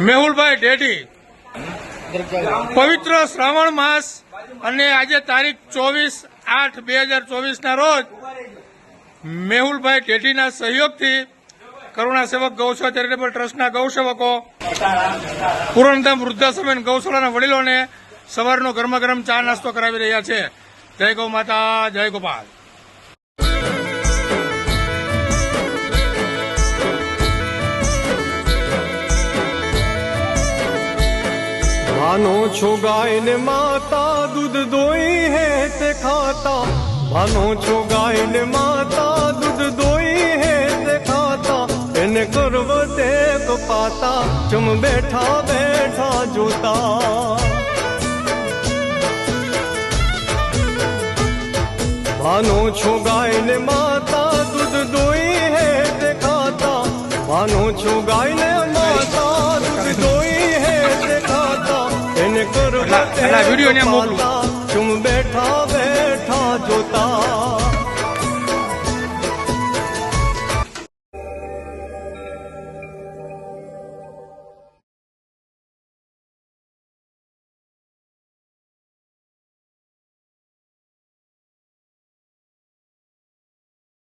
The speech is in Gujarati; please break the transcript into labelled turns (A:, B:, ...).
A: મેહુલભાઈ ઢેઢી પવિત્ર શ્રાવણ માસ અને આજે તારીખ ચોવીસ આઠ બે હજાર ચોવીસના રોજ મેહુલભાઈ ઢેઢીના સહયોગથી કરુણા સેવક ગૌશાળા ચેરિટેબલ ટ્રસ્ટના ગૌસેવકો પૂરણધામ વૃદ્ધાશ્રમ ગૌશાળાના વડીલોને સવારનો ગરમા ગરમ ચા નાસ્તો કરાવી રહ્યા છે. જય ગૌ માતા, જય ગોપાલ.
B: ભાનો છો ગાય ને માતા, દૂધ દોઈ હે તે ખાતા. ભાનો છો ગાય ને માતા, દૂધ દોઈ હે તે ખાતા. એને કરવ તે કપાતા ચમ બેઠા બેઠા જોતા. માનો છો ગાયને માતા દૂધ દોઈ હે તે ખાતા માનો છો ગાયને માતા દૂધ દોઈ હે તે ખાતા એને
A: કરો વીડિયો ને મોકલો ચુમ બેઠા બેઠા જોતા